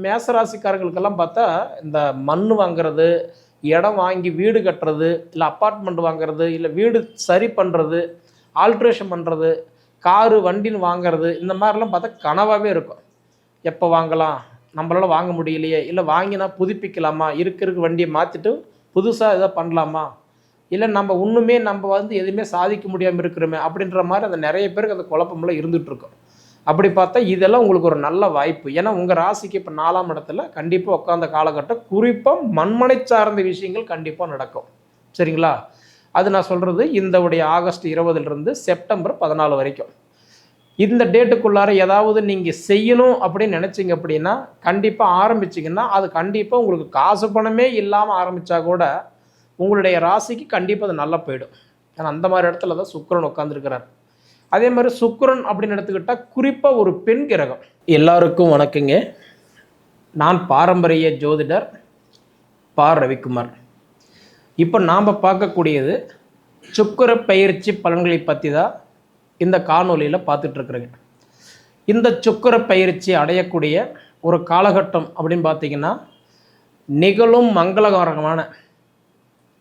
மேசராசிக்காரர்களுக்கெல்லாம் பார்த்தா இந்த மண் வாங்குறது இடம் வாங்கி வீடு கட்டுறது இல்லை அப்பார்ட்மெண்ட் வாங்குறது இல்லை வீடு சரி பண்ணுறது ஆல்ட்ரேஷன் பண்ணுறது காரு வண்டின்னு வாங்குறது இந்த மாதிரிலாம் பார்த்தா கனவாகவே இருக்கும். எப்போ வாங்கலாம்? நம்மளால் வாங்க முடியலையே. இல்லை வாங்கினா புதுப்பிக்கலாமா? இருக்க இருக்க வண்டியை மாற்றிட்டு புதுசாக எதாவது பண்ணலாமா? இல்லை நம்ம ஒன்றுமே நம்ம வந்து எதுவுமே சாதிக்க முடியாமல் இருக்கிறோமே அப்படின்ற மாதிரி அந்த நிறைய பேருக்கு அந்த குழப்பமெல்லாம் இருந்துகிட்ருக்கோம் இருக்கும். அப்படி பார்த்தா இதெல்லாம் உங்களுக்கு ஒரு நல்ல வாய்ப்பு. ஏன்னா உங்கள் ராசிக்கு இப்போ நாலாம் இடத்துல கண்டிப்பாக உட்காந்த காலகட்டம் குறிப்பாக மண்மனை சார்ந்த விஷயங்கள் கண்டிப்பாக நடக்கும். சரிங்களா? அது நான் சொல்கிறது இந்த உடைய ஆகஸ்ட் இருபதுலேருந்து செப்டம்பர் பதினாலு வரைக்கும். இந்த டேட்டுக்குள்ளார ஏதாவது நீங்கள் செய்யணும் அப்படின்னு நினச்சிங்க அப்படின்னா கண்டிப்பாக ஆரம்பிச்சிங்கன்னா அது கண்டிப்பாக உங்களுக்கு காசு பணமே இல்லாமல் ஆரம்பித்தா கூட உங்களுடைய ராசிக்கு கண்டிப்பாக அது நல்லா போயிடும். ஏன்னா அந்த மாதிரி இடத்துல தான் சுக்கிரன் உட்காந்துருக்கிறார் அதே மாதிரி சுக்கிரன் அப்படின்னு எடுத்துக்கிட்டால் குறிப்பாக ஒரு பெண் கிரகம். எல்லாருக்கும் வணக்கங்க. நான் பாரம்பரிய ஜோதிடர் பா ரவிக்குமார். இப்போ நாம் பார்க்கக்கூடியது சுக்கிர பயிற்சி பலன்களை பற்றி தான் இந்த காணொலியில் பார்த்துட்ருக்குறேங்க. இந்த சுக்கிர பயிற்சி அடையக்கூடிய ஒரு காலகட்டம் அப்படின்னு பார்த்தீங்கன்னா நிகழும் மங்களகரமான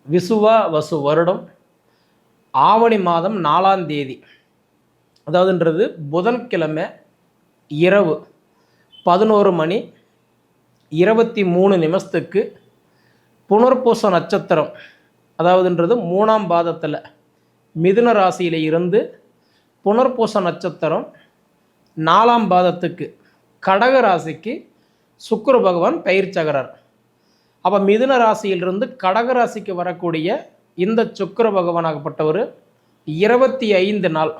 விசுவா வசு வருடம் ஆவணி மாதம் நாலாம் தேதி. அதாவதுன்றது புதன்கிழமை இரவு பதினோரு மணி இருபத்தி மூணு நிமிஷத்துக்கு புனர்பூச நட்சத்திரம் அதாவதுன்றது மூணாம் பாதத்தில் மிதுன ராசியில் இருந்து புனர்பூச நட்சத்திரம் நாலாம் பாதத்துக்கு கடக ராசிக்கு சுக்கர பகவான் பயிற்சகரர் அப்போ மிதுன ராசியிலிருந்து கடக ராசிக்கு வரக்கூடிய இந்த சுக்கர பகவானாகப்பட்டவர் இருபத்தி ஐந்து நாள்.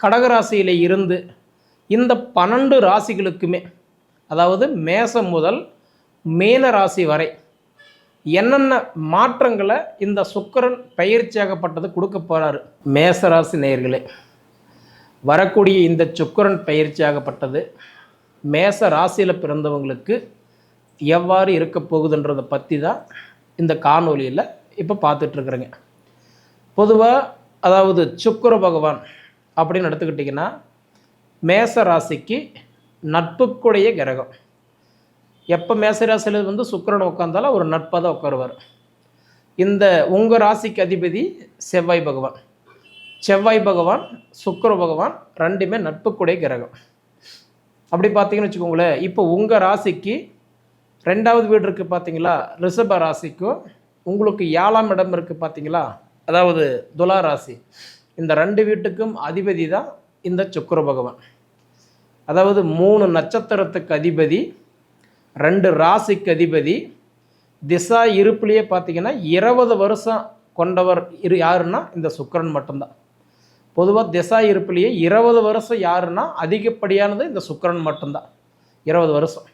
கடகராசியில் இருந்து இந்த பன்னெண்டு ராசிகளுக்குமே அதாவது மேசம் முதல் மீன ராசி வரை என்னென்ன மாற்றங்களை இந்த சுக்கிரன் பயிற்சியாகப்பட்டது கொடுக்க போகிறாரு மேசராசி நேயர்களே வரக்கூடிய இந்த சுக்கிரன் பயிற்சியாகப்பட்டது மேச ராசியில் பிறந்தவங்களுக்கு எவ்வாறு இருக்க போகுதுன்றதை பற்றி தான் இந்த காணொலியில் இப்போ பார்த்துட்ருக்குறேங்க பொதுவாக அதாவது சுக்கிர பகவான் அப்படின்னு எடுத்துக்கிட்டிங்கன்னா மேச ராசிக்கு நட்புக்குடைய கிரகம். எப்போ மேச ராசியில் வந்து சுக்கரன் உட்காந்தாலும் ஒரு நட்பாக தான் உட்காருவார். இந்த உங்கள் ராசிக்கு அதிபதி செவ்வாய் பகவான். செவ்வாய் பகவான் சுக்கர பகவான் ரெண்டுமே நட்புக்குடைய கிரகம். அப்படி பார்த்தீங்கன்னு வச்சுக்கோங்களேன் இப்போ உங்கள் ராசிக்கு ரெண்டாவது வீடு இருக்குது பார்த்தீங்களா? ரிஷப ராசிக்கும் உங்களுக்கு ஏழாம் இடம் இருக்குது பார்த்தீங்களா? அதாவது துலா ராசி. இந்த ரெண்டு வீட்டுக்கும் அதிபதி தான் இந்த சுக்கர பகவான். அதாவது மூணு நட்சத்திரத்துக்கு அதிபதி ரெண்டு ராசிக்கு அதிபதி திசா இருப்புலேயே பார்த்தீங்கன்னா இருபது வருஷம் கொண்டவர் இரு யாருன்னா இந்த சுக்கிரன் மட்டும்தான். பொதுவாக திசா இருப்புலேயே இருபது வருஷம் யாருன்னா அதிகப்படியானது இந்த சுக்கிரன் மட்டும்தான். இருபது வருஷம்.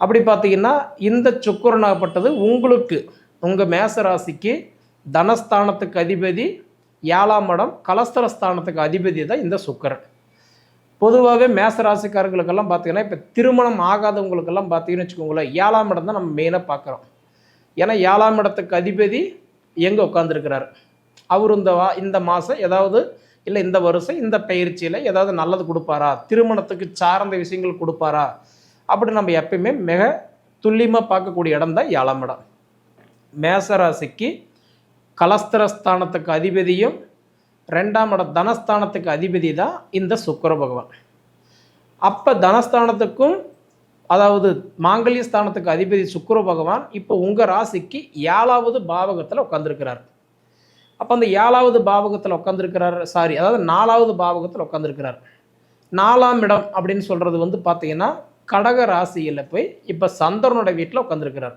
அப்படி பார்த்தீங்கன்னா இந்த சுக்கரனாகப்பட்டது உங்களுக்கு உங்கள் மேச ராசிக்கு தனஸ்தானத்துக்கு அதிபதி ஏழாம் இடம் கலஸ்தரஸ்தானத்துக்கு அதிபதி தான் இந்த சுக்கரன். பொதுவாகவே மேசராசிக்காரர்களுக்கெல்லாம் பார்த்தீங்கன்னா இப்போ திருமணம் ஆகாதவங்களுக்கெல்லாம் பார்த்தீங்கன்னு வச்சுக்கோங்களேன் ஏழாம் இடம் தான் நம்ம மெயினாக பார்க்குறோம் ஏன்னா ஏழாம் இடத்துக்கு அதிபதி எங்கே உட்காந்துருக்கிறார் அவர் இந்த வா இந்த மாதம் ஏதாவது இல்லை இந்த வருஷம் இந்த பயிற்சியில் ஏதாவது நல்லது கொடுப்பாரா? திருமணத்துக்கு சார்ந்த விஷயங்கள் கொடுப்பாரா? அப்படி நம்ம எப்பயுமே மிக துல்லியமாக பார்க்கக்கூடிய இடம் தான் ஏழாம் இடம். மேசராசிக்கு கலஸ்திரஸ்தானத்துக்கு அதிபதியும் ரெண்டாம் இடம் தனஸ்தானத்துக்கு அதிபதி தான் இந்த சுக்கர பகவான். அப்போ தனஸ்தானத்துக்கும் அதாவது மாங்கல்ய ஸ்தானத்துக்கு அதிபதி சுக்கர பகவான் இப்போ உங்கள் ராசிக்கு ஏழாவது பாவகத்தில் உட்காந்துருக்கிறார் அப்போ அந்த ஏழாவது பாவகத்தில் உட்காந்துருக்கிறார் சாரி அதாவது நாலாவது பாவகத்தில் உட்காந்துருக்கிறார் நாலாம் இடம் அப்படின்னு சொல்கிறது வந்து பார்த்தீங்கன்னா கடக ராசியில் போய் இப்போ சந்திரனோட வீட்டில் உட்காந்துருக்கிறார்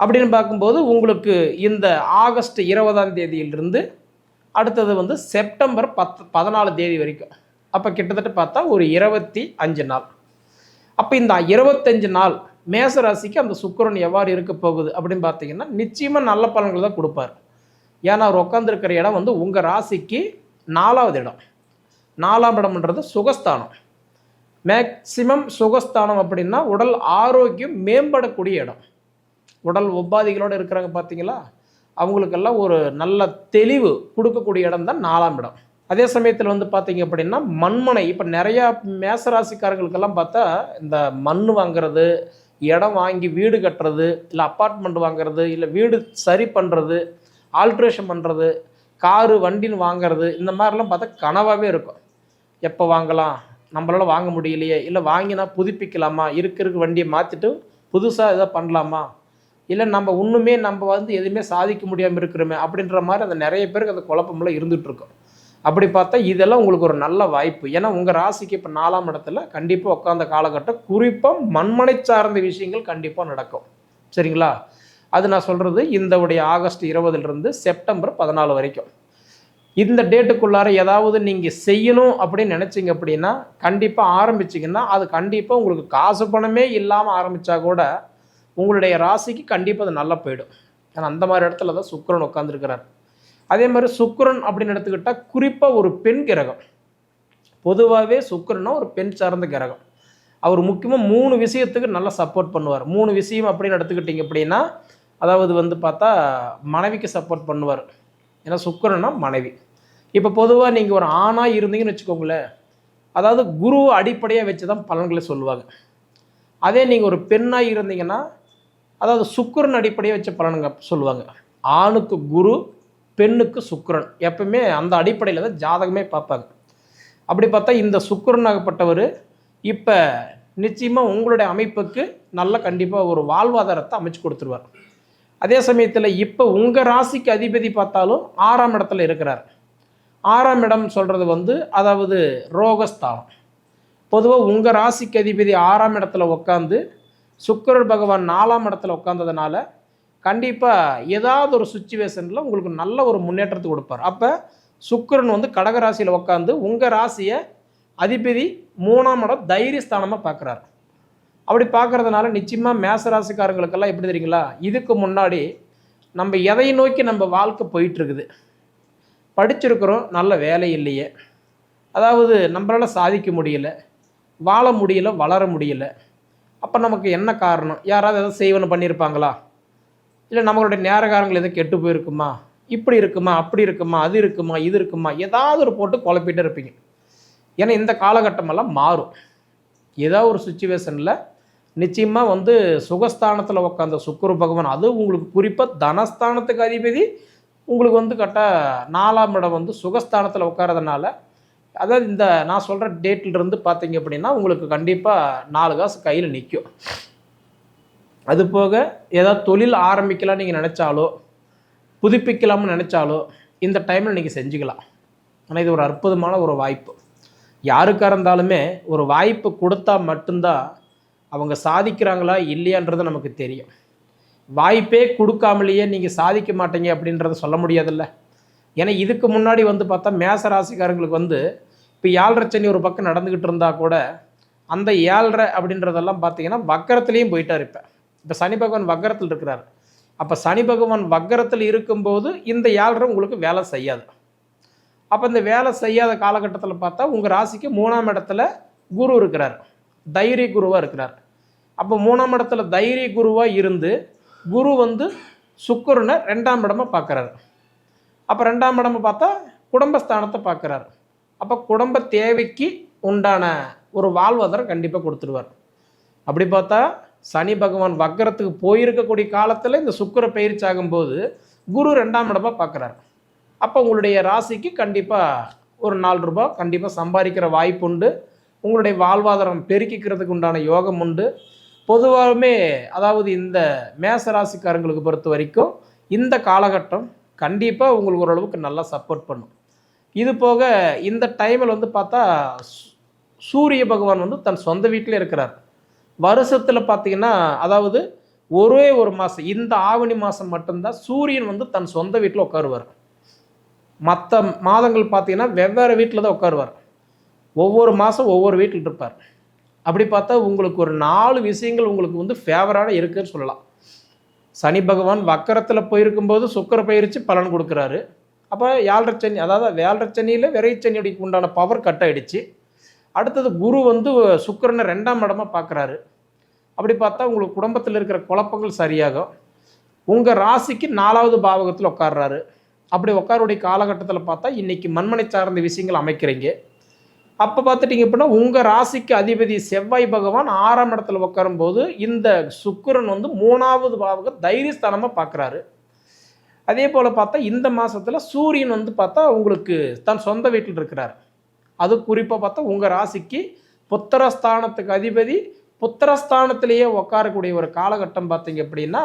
அப்படின்னு பார்க்கும்போது உங்களுக்கு இந்த ஆகஸ்ட் இருபதாம் தேதியிலிருந்து அடுத்தது வந்து செப்டம்பர் பத்து பதினாலு தேதி வரைக்கும். அப்போ கிட்டத்தட்ட பார்த்தா ஒரு இருபத்தி அஞ்சு நாள். அப்போ இந்த இருபத்தஞ்சு நாள் மேச ராசிக்கு அந்த சுக்கிரன் எவ்வாறு இருக்க போகுது அப்படின்னு பார்த்தீங்கன்னா நிச்சயமாக நல்ல பலன்கள் தான் கொடுப்பார். ஏன்னா அவர் உட்காந்துருக்கிற இடம் வந்து உங்கள் ராசிக்கு நாலாவது இடம். நாலாம் இடம்ன்றது சுகஸ்தானம். மேக்சிமம் சுகஸ்தானம் அப்படின்னா உடல் ஆரோக்கியம் மேம்படக்கூடிய இடம். உடல் உபாதிகளோடு இருக்கிறாங்க பார்த்தீங்களா? அவங்களுக்கெல்லாம் ஒரு நல்ல தெளிவு கொடுக்கக்கூடிய இடம் தான் நாலாம் இடம். அதே சமயத்தில் வந்து பார்த்தீங்க அப்படின்னா மண்மனை. இப்போ நிறையா மேசராசிக்காரர்களுக்கெல்லாம் பார்த்தா இந்த மண் வாங்குறது இடம் வாங்கி வீடு கட்டுறது இல்லை அப்பார்ட்மெண்ட் வாங்குறது இல்லை வீடு சரி பண்ணுறது ஆல்ட்ரேஷன் பண்ணுறது காரு வண்டின்னு வாங்குறது இந்த மாதிரிலாம் பார்த்தா கனவாகவே இருக்கும். எப்போ வாங்கலாம்? நம்மளால் வாங்க முடியலையே. இல்லை வாங்கினா புதுப்பிக்கலாமா? இருக்க இருக்க வண்டியை மாற்றிட்டு புதுசாக எதாவது பண்ணலாமா? இல்லை நம்ம ஒன்றுமே நம்ம வந்து எதுவுமே சாதிக்க முடியாமல் இருக்கிறோமே அப்படின்ற மாதிரி அந்த நிறைய பேருக்கு அந்த குழப்பமெல்லாம் இருந்துகிட்ருக்கோம் அப்படி பார்த்தா இதெல்லாம் உங்களுக்கு ஒரு நல்ல வாய்ப்பு. ஏன்னா உங்கள் ராசிக்கு இப்போ நாலாம் இடத்துல கண்டிப்பாக உட்காந்த காலகட்டம் குறிப்பாக மண்மனை சார்ந்த விஷயங்கள் கண்டிப்பாக நடக்கும். சரிங்களா? அது நான் சொல்கிறது இந்த உடைய ஆகஸ்ட் இருபதுலேருந்து செப்டம்பர் பதினாலு வரைக்கும். இந்த டேட்டுக்குள்ளார ஏதாவது நீங்கள் செய்யணும் அப்படின்னு நினச்சிங்க அப்படின்னா கண்டிப்பாக ஆரம்பிச்சிங்கன்னா அது கண்டிப்பாக உங்களுக்கு காசு பணமே இல்லாமல் ஆரம்பித்தா கூட உங்களுடைய ராசிக்கு கண்டிப்பாக அது நல்லா போயிடும். ஏன்னா அந்த மாதிரி இடத்துல தான் சுக்கரன் உட்காந்துருக்கிறார் அதே மாதிரி சுக்கரன் அப்படின்னு எடுத்துக்கிட்டால் குறிப்பாக ஒரு பெண் கிரகம். பொதுவாகவே சுக்கிரன்னா ஒரு பெண் சார்ந்த கிரகம். அவர் முக்கியமாக மூணு விஷயத்துக்கு நல்லா சப்போர்ட் பண்ணுவார். மூணு விஷயம் அப்படின்னு எடுத்துக்கிட்டிங்க அப்படின்னா அதாவது வந்து பார்த்தா மனைவிக்கு சப்போர்ட் பண்ணுவார். ஏன்னா சுக்கிரன்னா மனைவி. இப்போ பொதுவாக நீங்கள் ஒரு ஆணாக இருந்தீங்கன்னு வச்சுக்கோங்களேன் அதாவது குருவை அடிப்படையாக வச்சு தான் பலன்களை சொல்லுவாங்க. அதே நீங்கள் ஒரு பெண்ணாக இருந்தீங்கன்னா அதாவது சுக்கரன் அடிப்படையை வச்சு பலனுங்க சொல்லுவாங்க. ஆணுக்கு குரு பெண்ணுக்கு சுக்கரன். எப்பவுமே அந்த அடிப்படையில் தான் ஜாதகமே பார்ப்பாங்க. அப்படி பார்த்தா இந்த சுக்கரனாகப்பட்டவர் இப்போ நிச்சயமாக உங்களுடைய அமைப்புக்கு நல்ல கண்டிப்பாக ஒரு வாழ்வாதாரத்தை அமைச்சு கொடுத்துருவார். அதே சமயத்தில் இப்போ உங்கள் ராசிக்கு அதிபதி பார்த்தாலும் ஆறாம் இடத்துல இருக்கிறார். ஆறாம் இடம் சொல்கிறது வந்து அதாவது ரோகஸ்தானம். பொதுவாக உங்கள் ராசிக்கு அதிபதி ஆறாம் இடத்துல உட்காந்து சுக்கரர் பகவான் நாலாம் இடத்துல உட்காந்ததுனால கண்டிப்பாக ஏதாவது ஒரு சுச்சுவேஷனில் உங்களுக்கு நல்ல ஒரு முன்னேற்றத்தை கொடுப்பார். அப்போ சுக்கிரன் வந்து கடகராசியில் உட்காந்து உங்கள் ராசியை அதிபதி மூணாம் இடம் தைரியஸ்தானமாக பார்க்குறாரு. அப்படி பார்க்கறதுனால நிச்சயமாக மேச ராசிக்காரங்களுக்கெல்லாம் எப்படி தெரியுங்களா? இதுக்கு முன்னாடி நம்ம எதை நோக்கி நம்ம வாழ்க்கை போயிட்டுருக்குது. படிச்சிருக்கிறோம் நல்ல வேலை இல்லையே. அதாவது நம்மளால் சாதிக்க முடியல வாழ முடியல வளர முடியல. அப்போ நமக்கு என்ன காரணம்? யாராவது எதாவது செய்வன பண்ணியிருப்பாங்களா இல்லை நம்மளுடைய நேரகாரங்கள் எதுவும் கெட்டு போயிருக்குமா? இப்படி இருக்குமா? அப்படி இருக்குமா? அது இருக்குமா? இது இருக்குமா? ஏதாவது ஒரு போட்டு குழப்பிட்டே இருப்பீங்க. ஏன்னா இந்த காலகட்டமெல்லாம் மாறும். ஏதோ ஒரு சுச்சுவேஷனில் நிச்சயமாக வந்து சுகஸ்தானத்தில் உட்காந்த சுக்குரு பகவான் அது உங்களுக்கு குறிப்பாக தனஸ்தானத்துக்கு அதிபதி உங்களுக்கு வந்து கரெக்டாக நாலாம் இடம் வந்து சுகஸ்தானத்தில் உட்காரதுனால அதாவது இந்த நான் சொல்கிற டேட்டிலிருந்து பார்த்தீங்க அப்படின்னா உங்களுக்கு கண்டிப்பாக நாலு காசு கையில் நிற்கும் அது போக ஏதாவது தொழில் ஆரம்பிக்கலாம் நீங்கள் நினச்சாலோ புதுப்பிக்கலாம்னு நினச்சாலோ இந்த டைமில் நீங்கள் செஞ்சுக்கலாம். ஆனால் இது ஒரு அற்புதமான ஒரு வாய்ப்பு. யாருக்காக இருந்தாலுமே ஒரு வாய்ப்பு கொடுத்தா மட்டும்தான் அவங்க சாதிக்கிறாங்களா இல்லையான்றது நமக்கு தெரியும். வாய்ப்பே கொடுக்காமலேயே நீங்கள் சாதிக்க மாட்டீங்க அப்படின்றத சொல்ல முடியாதுல்ல. ஏன்னா இதுக்கு முன்னாடி வந்து பார்த்தா மேச ராசிக்காரங்களுக்கு வந்து இப்போ ஏழரை சனி ஒரு பக்கம் நடந்துக்கிட்டு இருந்தால் கூட அந்த ஏழரை அப்படின்றதெல்லாம் பார்த்தீங்கன்னா வக்கரத்துலேயும் போயிட்டார் இப்போ. இப்போ சனி பகவான் வக்கரத்தில் இருக்கிறார். அப்போ சனி பகவான் வக்கரத்தில் இருக்கும்போது இந்த ஏழரை உங்களுக்கு வேலை செய்யாது. அப்போ இந்த வேலை செய்யாத காலகட்டத்தில் பார்த்தா உங்கள் ராசிக்கு மூணாம் இடத்துல குரு இருக்கிறார். தைரிய குருவாக இருக்கிறார். அப்போ மூணாம் இடத்துல தைரிய குருவாக இருந்து குரு வந்து சுக்கரனை ரெண்டாம் இடமா பார்க்குறாரு அப்போ ரெண்டாம் இடமா பார்த்தா குடும்பஸ்தானத்தை பார்க்குறாரு அப்போ குடும்ப தேவைக்கு உண்டான ஒரு வாழ்வாதாரம் கண்டிப்பாக கொடுத்துருவார் அப்படி பார்த்தா சனி பகவான் வக்கரத்துக்கு போயிருக்கக்கூடிய காலத்தில் இந்த சுக்கர பயிற்சி ஆகும்போது குரு ரெண்டாம் இடமாக பார்க்குறாரு அப்போ உங்களுடைய ராசிக்கு கண்டிப்பாக ஒரு நாலு ரூபாய் கண்டிப்பாக சம்பாதிக்கிற வாய்ப்பு உண்டு. உங்களுடைய வாழ்வாதாரம் பெருக்கிக்கிறதுக்கு உண்டான யோகம் உண்டு. பொதுவாகவுமே அதாவது இந்த மேச ராசிக்காரங்களுக்கு பொறுத்த வரைக்கும் இந்த காலகட்டம் கண்டிப்பாக உங்களுக்கு ஓரளவுக்கு நல்லா சப்போர்ட் பண்ணும். இது போக இந்த டைமில் வந்து பார்த்தா சூரிய பகவான் வந்து தன் சொந்த வீட்டிலே இருக்கிறார். வருஷத்தில் பார்த்தீங்கன்னா அதாவது ஒரே ஒரு மாதம் இந்த ஆவணி மாதம் மட்டும்தான் சூரியன் வந்து தன் சொந்த வீட்டில் உட்காருவார். மற்ற மாதங்கள் பார்த்தீங்கன்னா வெவ்வேறு வீட்டில் தான் உட்காருவார். ஒவ்வொரு மாதம் ஒவ்வொரு வீட்டில் இருப்பார். அப்படி பார்த்தா உங்களுக்கு ஒரு நாலு விஷயங்கள் உங்களுக்கு வந்து ஃபேவரான இருக்குன்னு சொல்லலாம். சனி பகவான் வக்கரத்தில் போயிருக்கும்போது சுக்கர பயிற்சி பலன் கொடுக்குறாரு. அப்போ ஏழரை சனி அதாவது ஏழரை சனியில் விரை சனியுடைய உண்டான பவர் கட் ஆயிடுச்சு. அடுத்தது குரு வந்து சுக்கிரனை ரெண்டாம் இடமா பார்க்குறாரு அப்படி பார்த்தா உங்களுக்கு குடும்பத்தில் இருக்கிற குழப்பங்கள் சரியாகும். உங்கள் ராசிக்கு நாலாவது பாவகத்தில் உட்கார்றாரு. அப்படி உட்காருடைய காலகட்டத்தில் பார்த்தா இன்றைக்கி மண்மனை சார்ந்த விஷயங்கள் அமைக்கிறீங்க. அப்போ பார்த்துட்டிங்க அப்படின்னா உங்கள் ராசிக்கு அதிபதி செவ்வாய் பகவான் ஆறாம் இடத்துல உட்காரும்போது இந்த சுக்கரன் வந்து மூணாவது பாவகம் தைரியஸ்தானமாக பார்க்குறாரு அதே போல் பார்த்தா இந்த மாதத்தில் சூரியன் வந்து பார்த்தா உங்களுக்கு தன் சொந்த வீட்டில் இருக்கிறார். அது குறிப்பாக பார்த்தா உங்கள் ராசிக்கு புத்திரஸ்தானத்துக்கு அதிபதி புத்திரஸ்தானத்திலேயே உட்காரக்கூடிய ஒரு காலகட்டம் பார்த்தீங்க அப்படின்னா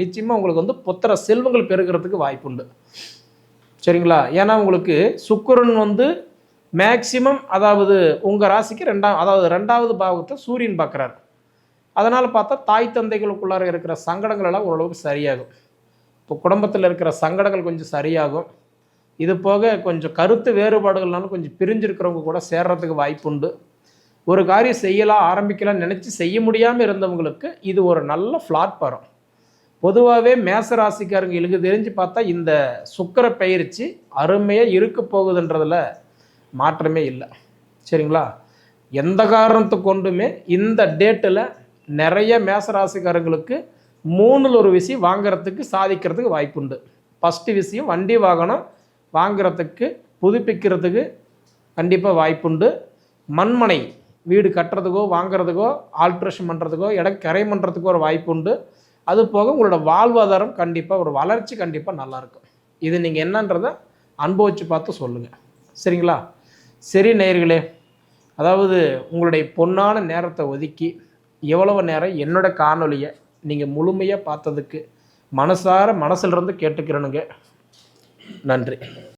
நிச்சயமாக உங்களுக்கு வந்து புத்திர செல்வங்கள் பெருகிறதுக்கு வாய்ப்புண்டு சரிங்களா? ஏன்னா உங்களுக்கு சுக்கரன் வந்து மேக்சிமம் அதாவது உங்கள் ராசிக்கு ரெண்டாம் அதாவது ரெண்டாவது பாவத்தை சூரியன் பார்க்குறாரு. அதனால் பார்த்தா தாய் தந்தைகளுக்குள்ளார இருக்கிற சங்கடங்கள் எல்லாம் ஓரளவுக்கு சரியாகும். இப்போ குடும்பத்தில் இருக்கிற சங்கடங்கள் கொஞ்சம் சரியாகும். இது போக கொஞ்சம் கருத்து வேறுபாடுகள்னாலும் கொஞ்சம் பிரிஞ்சிருக்கிறவங்க கூட சேர்றதுக்கு வாய்ப்புண்டு. ஒரு காரியம் செய்யலாம் ஆரம்பிக்கலாம் நினச்சி செய்ய முடியாமல் இருந்தவங்களுக்கு இது ஒரு நல்ல பிளாட்ஃபாரம். பொதுவாகவே மேச ராசிக்காரங்க எனக்கு தெரிஞ்சு பார்த்தா இந்த சுக்கர பயிற்சி அருமையாக இருக்க போகுதுன்றதில் மாற்றமே இல்லை. சரிங்களா? எந்த காரணத்தை கொண்டுமே இந்த டேட்டில் நிறைய மேச ராசிக்காரங்களுக்கு மூணில் ஒரு விஷயம் வாங்குறதுக்கு சாதிக்கிறதுக்கு வாய்ப்புண்டு. ஃபஸ்ட்டு விஷயம் வண்டி வாகனம் வாங்குறதுக்கு புதுப்பிக்கிறதுக்கு கண்டிப்பாக வாய்ப்புண்டு. மண்மனை வீடு கட்டுறதுக்கோ வாங்குறதுக்கோ ஆல்ட்ரேஷன் பண்ணுறதுக்கோ இடம் கரை பண்ணுறதுக்கோ ஒரு வாய்ப்பு உண்டு அது போக உங்களோட வாழ்வாதாரம் கண்டிப்பாக ஒரு வளர்ச்சி கண்டிப்பாக நல்லாயிருக்கும் இது நீங்கள் என்னன்றதை அனுபவித்து பார்த்து சொல்லுங்கள் சரிங்களா? சரி நேயர்களே அதாவது உங்களுடைய பொன்னான நேரத்தை ஒதுக்கி எவ்வளவு நேரம் என்னோட காணொலியை நீங்கள் முழுமையாக பார்த்ததுக்கு மனசார மனசிலிருந்து கேட்டுக்கிறனுங்க. நன்றி.